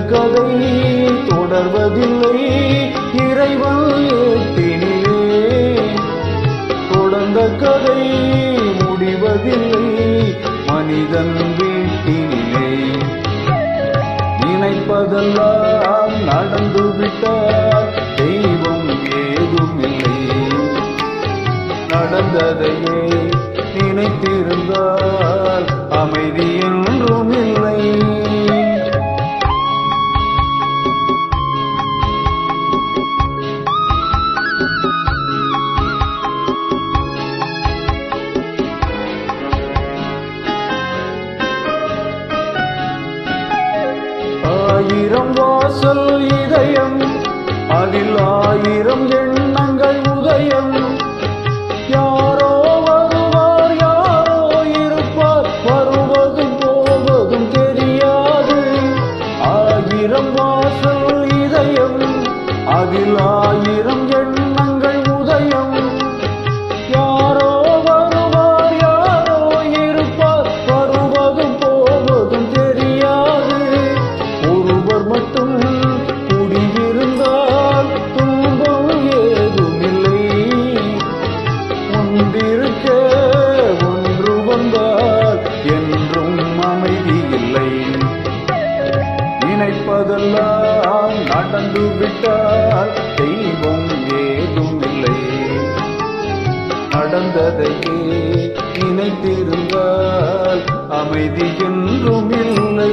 கதை தொடர்வதில்லை. இறைவன் ஏட்டினிலே தொடர்ந்த கதை முடிவதில்லை. மனிதன் வீட்டினிலே நினைப்பதெல்லாம் நடந்து விட்டார் தெய்வம் ஏதுமில்லை. நடந்ததையே நினைத்திருந்தால் அமைதி என்றும் இல்லை ஆயிரம் வாசல் இதயம் அதில் ஆயிரம் எண்ணங்கள் உதயம். யாரோ வருவார் யாரோ இருப்பார் வருவதும் போவதும் தெரியாது. ஆயிரம் வாசல் இதயம் அதில் ஆயிரம் ஒருவர் மட்டும் குடியிருந்தால் துன்பம் ஏதுமில்லை. ஒன்றிருக்க ஒன்று வந்தால் என்றும் அமைதி இல்லை. நினைப்பதெல்லாம் நடந்து விட்டால் தெய்வம் ஏதும் இல்லை நடந்ததையே நினைத்திருந்தால் அமைதி என்றும் இல்லை.